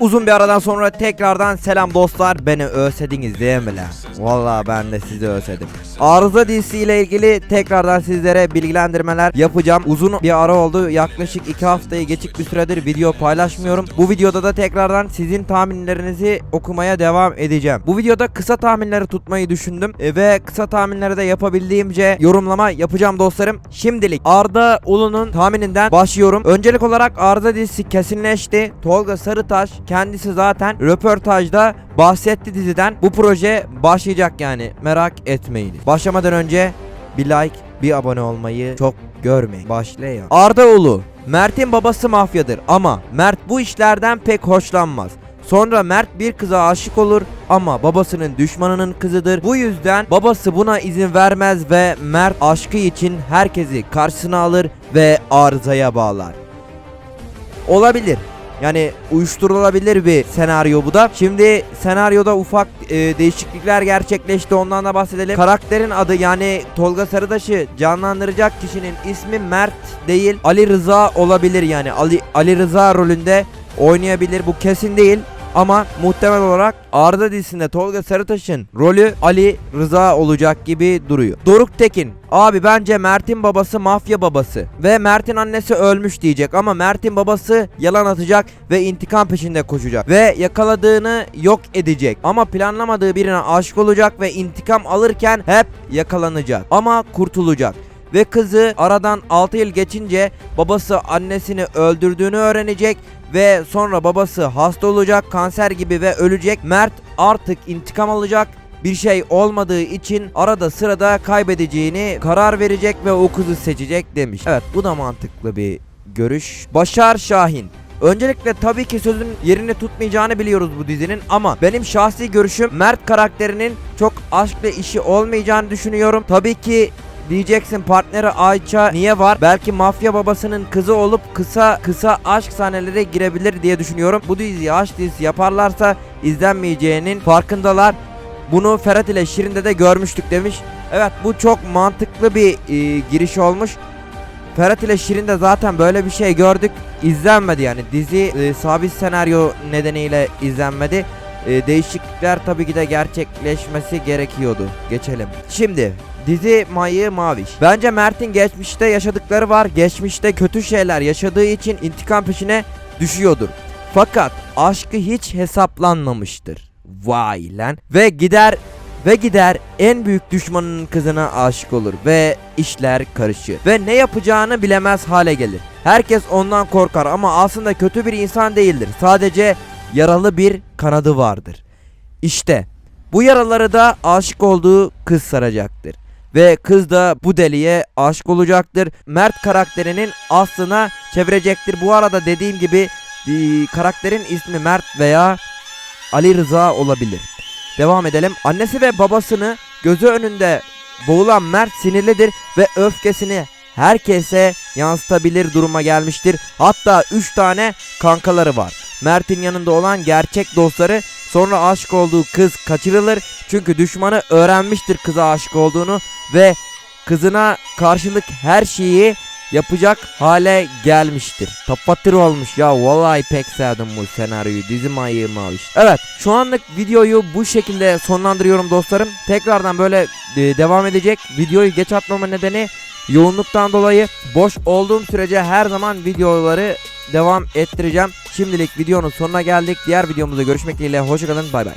Uzun bir aradan sonra tekrardan selam dostlar. Beni özlediniz değil mi lan? Valla ben de sizi özledim. Arıza dizisi ile ilgili tekrardan sizlere bilgilendirmeler yapacağım. Uzun bir ara oldu. Yaklaşık 2 haftayı geçik bir süredir video paylaşmıyorum. Bu videoda da tekrardan sizin tahminlerinizi okumaya devam edeceğim. Bu videoda kısa tahminleri tutmayı düşündüm E, ve kısa tahminleri de yapabildiğimce yorumlama yapacağım dostlarım. Şimdilik Arda Ulu'nun tahmininden başlıyorum. Öncelik olarak Arda dizisi kesinleşti. Tolga Sarıtaş kendisi zaten röportajda bahsetti diziden. Bu proje başlayacak yani merak etmeyin. Başlamadan önce bir like, bir abone olmayı çok görmeyin. Başlayalım. Arda Ulu Mert'in babası mafyadır ama Mert bu işlerden pek hoşlanmaz. Sonra Mert bir kıza aşık olur ama babasının düşmanının kızıdır. Bu yüzden babası buna izin vermez ve Mert aşkı için herkesi karşısına alır ve arızaya bağlar. Olabilir. Yani uyuşturulabilir bir senaryo bu da. Şimdi senaryoda ufak e, değişiklikler gerçekleşti. Ondan da bahsedelim. Karakterin adı yani Tolga Sarıdaş'ı canlandıracak kişinin ismi Mert değil Ali Rıza olabilir yani. Ali Ali Rıza rolünde oynayabilir. Bu kesin değil. Ama muhtemel olarak Arda dizisinde Tolga Sarıtaş'ın rolü Ali Rıza olacak gibi duruyor. Doruk Tekin Abi bence Mert'in babası mafya babası ve Mert'in annesi ölmüş diyecek. Ama Mert'in babası yalan atacak ve intikam peşinde koşacak ve yakaladığını yok edecek. Ama planlamadığı birine aşık olacak ve intikam alırken hep yakalanacak ama kurtulacak ve kızı aradan 6 yıl geçince babası annesini öldürdüğünü öğrenecek ve sonra babası hasta olacak, kanser gibi ve ölecek. Mert artık intikam alacak. Bir şey olmadığı için arada sırada kaybedeceğini karar verecek ve o kızı seçecek demiş. Evet bu da mantıklı bir görüş. Başar Şahin Öncelikle tabii ki sözün yerini tutmayacağını biliyoruz bu dizinin ama benim şahsi görüşüm Mert karakterinin çok aşkla işi olmayacağını düşünüyorum. Tabii ki Diyeceksin partneri Ayça niye var? Belki mafya babasının kızı olup kısa kısa aşk sahneleri girebilir diye düşünüyorum. Bu diziyi aşk dizisi yaparlarsa izlenmeyeceğinin farkındalar. Bunu Ferhat ile Şirin'de de görmüştük demiş. Evet bu çok mantıklı bir e, giriş olmuş. Ferhat ile Şirin'de zaten böyle bir şey gördük. İzlenmedi yani. Dizi e, sabit senaryo nedeniyle izlenmedi. E, değişiklikler tabii ki de gerçekleşmesi gerekiyordu. Geçelim. Şimdi dizi Mayı Maviş. Bence Mert'in geçmişte yaşadıkları var. Geçmişte kötü şeyler yaşadığı için intikam peşine düşüyordur. Fakat aşkı hiç hesaplanmamıştır. Vay lan. Ve gider ve gider en büyük düşmanının kızına aşık olur ve işler karışır ve ne yapacağını bilemez hale gelir. Herkes ondan korkar ama aslında kötü bir insan değildir. Sadece yaralı bir kanadı vardır. İşte bu yaraları da aşık olduğu kız saracaktır. Ve kız da bu deliye aşık olacaktır. Mert karakterinin aslına çevirecektir. Bu arada dediğim gibi e, karakterin ismi Mert veya Ali Rıza olabilir. Devam edelim. Annesi ve babasını gözü önünde boğulan Mert sinirlidir ve öfkesini herkese yansıtabilir duruma gelmiştir. Hatta 3 tane kankaları var. Mert'in yanında olan gerçek dostları sonra aşık olduğu kız kaçırılır. Çünkü düşmanı öğrenmiştir kıza aşık olduğunu ve kızına karşılık her şeyi yapacak hale gelmiştir. Tapatır olmuş ya vallahi pek sevdim bu senaryoyu dizim ayığım abi. Evet şu anlık videoyu bu şekilde sonlandırıyorum dostlarım. Tekrardan böyle e, devam edecek. Videoyu geç atmama nedeni yoğunluktan dolayı boş olduğum sürece her zaman videoları devam ettireceğim. Şimdilik videonun sonuna geldik. Diğer videomuzda görüşmek dileğiyle. Hoşçakalın. Bay bay.